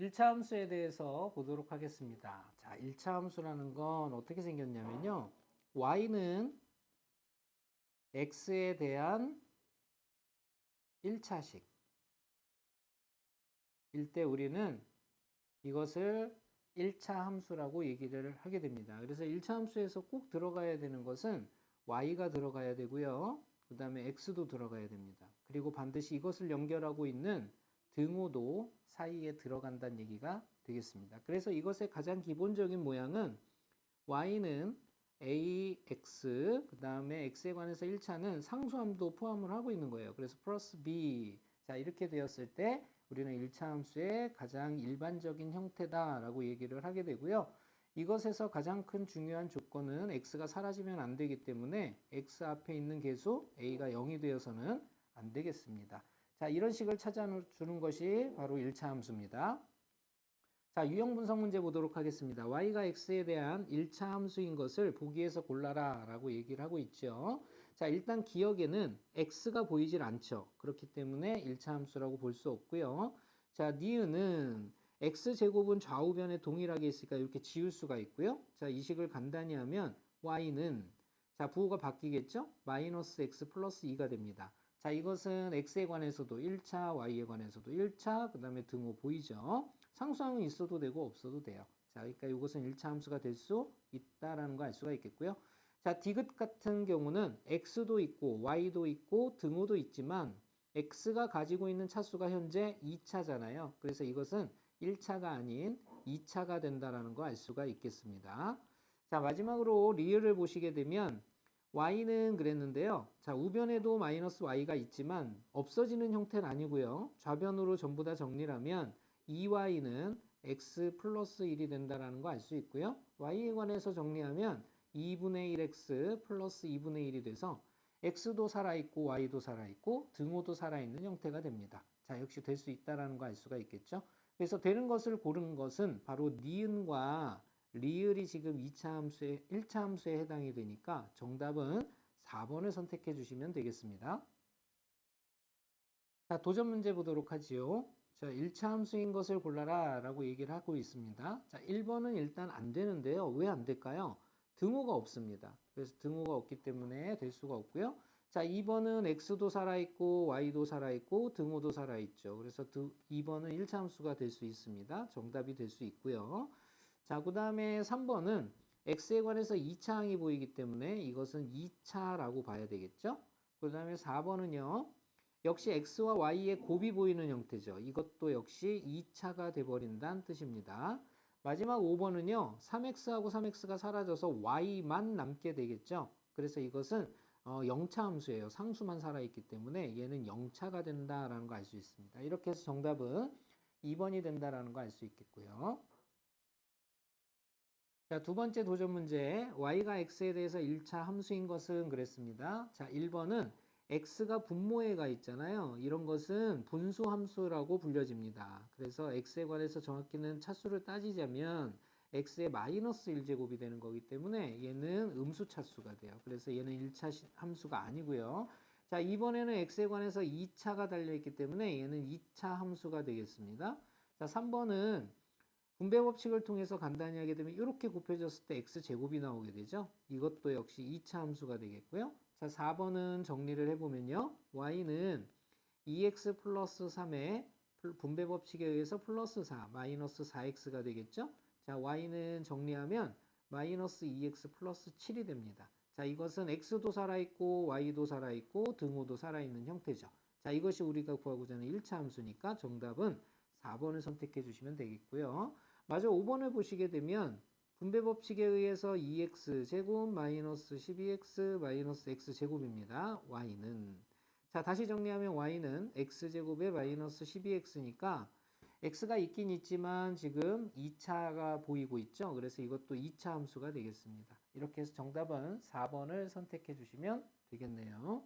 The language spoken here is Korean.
1차 함수에 대해서 보도록 하겠습니다. 자, 1차 함수라는 건 어떻게 생겼냐면요. y는 x에 대한 1차식. 일때 우리는 이것을 1차 함수라고 얘기를 하게 됩니다. 그래서 1차 함수에서 꼭 들어가야 되는 것은 y가 들어가야 되고요. 그 다음에 x도 들어가야 됩니다. 그리고 반드시 이것을 연결하고 있는 등호도 사이에 들어간다는 얘기가 되겠습니다. 그래서 이것의 가장 기본적인 모양은 y는 ax 그 다음에 x에 관해서 1차는 상수함도 포함을 하고 있는 거예요. 그래서 플러스 b 자 이렇게 되었을 때 우리는 1차 함수의 가장 일반적인 형태다라고 얘기를 하게 되고요. 이것에서 가장 큰 중요한 조건은 x가 사라지면 안 되기 때문에 x 앞에 있는 계수 a가 0이 되어서는 안 되겠습니다. 자, 이런 식을 찾아주는 것이 바로 1차 함수입니다. 자, 유형 분석 문제 보도록 하겠습니다. y가 x에 대한 1차 함수인 것을 보기에서 골라라 라고 얘기를 하고 있죠. 자, 일단 기억에는 x가 보이질 않죠. 그렇기 때문에 1차 함수라고 볼 수 없고요. 자, 니은은 x제곱은 좌우변에 동일하게 있으니까 이렇게 지울 수가 있고요. 자, 이 식을 간단히 하면 y는 자, 부호가 바뀌겠죠? 마이너스 x 플러스 2가 됩니다. 자, 이것은 x에 관해서도 1차, y에 관해서도 1차, 그 다음에 등호 보이죠? 상수항은 있어도 되고 없어도 돼요. 자, 그러니까 이것은 1차 함수가 될 수 있다라는 거 알 수가 있겠고요. 자, 디귿 같은 경우는 x도 있고 y도 있고 등호도 있지만 x가 가지고 있는 차수가 현재 2차잖아요. 그래서 이것은 1차가 아닌 2차가 된다라는 거 알 수가 있겠습니다. 자, 마지막으로 리을을 보시게 되면 y는 그랬는데요. 자, 우변에도 마이너스 y가 있지만 없어지는 형태는 아니고요. 좌변으로 전부 다 정리하면 2y는 x 플러스 1이 된다라는 거 알 수 있고요. y에 관해서 정리하면 2분의 1x 플러스 2분의 1이 돼서 x도 살아있고 y도 살아있고 등호도 살아있는 형태가 됩니다. 자, 역시 될 수 있다라는 거 알 수가 있겠죠. 그래서 되는 것을 고른 것은 바로 니은과 리을이 지금 2차 함수에 1차 함수에 해당이 되니까 정답은 4번을 선택해 주시면 되겠습니다. 자, 도전 문제 보도록 하지요. 자, 1차 함수인 것을 골라라 라고 얘기를 하고 있습니다. 자, 1번은 일단 안 되는데요. 왜 안 될까요? 등호가 없습니다. 그래서 등호가 없기 때문에 될 수가 없고요. 자, 2번은 x도 살아있고 y도 살아있고 등호도 살아있죠. 그래서 2번은 1차 함수가 될 수 있습니다. 정답이 될 수 있고요. 자, 그 다음에 3번은 x에 관해서 2차 항이 보이기 때문에 이것은 2차라고 봐야 되겠죠. 그 다음에 4번은요. 역시 x와 y의 곱이 보이는 형태죠. 이것도 역시 2차가 돼버린다는 뜻입니다. 마지막 5번은요. 3x하고 3x가 사라져서 y만 남게 되겠죠. 그래서 이것은 어, 0차 함수예요. 상수만 살아있기 때문에 얘는 0차가 된다라는 거 알 수 있습니다. 이렇게 해서 정답은 2번이 된다라는 거 알 수 있겠고요. 자, 두 번째 도전 문제. y가 x에 대해서 1차 함수인 것은 그랬습니다. 자, 1번은 x가 분모에 가 있잖아요. 이런 것은 분수 함수라고 불려집니다. 그래서 x에 관해서 정확히는 차수를 따지자면 x의 마이너스 1제곱이 되는 거기 때문에 얘는 음수 차수가 돼요. 그래서 얘는 1차 함수가 아니고요. 자, 이번에는 x에 관해서 2차가 달려있기 때문에 얘는 2차 함수가 되겠습니다. 자, 3번은 분배 법칙을 통해서 간단히 하게 되면 이렇게 곱해졌을 때 x제곱이 나오게 되죠. 이것도 역시 2차 함수가 되겠고요. 자, 4번은 정리를 해보면요. y는 2x 플러스 3의 분배 법칙에 의해서 플러스 4, 마이너스 4x가 되겠죠. 자, y는 정리하면 마이너스 2x 플러스 7이 됩니다. 자, 이것은 x도 살아있고 y도 살아있고 등호도 살아있는 형태죠. 자, 이것이 우리가 구하고자 하는 1차 함수니까 정답은 4번을 선택해 주시면 되겠고요. 마저 5번을 보시게 되면 분배 법칙에 의해서 2x 제곱 마이너스 12x 마이너스 x 제곱입니다. y는 자 다시 정리하면 y는 x 제곱에 마이너스 12x니까 x가 있긴 있지만 지금 2차가 보이고 있죠. 그래서 이것도 2차 함수가 되겠습니다. 이렇게 해서 정답은 4번을 선택해 주시면 되겠네요.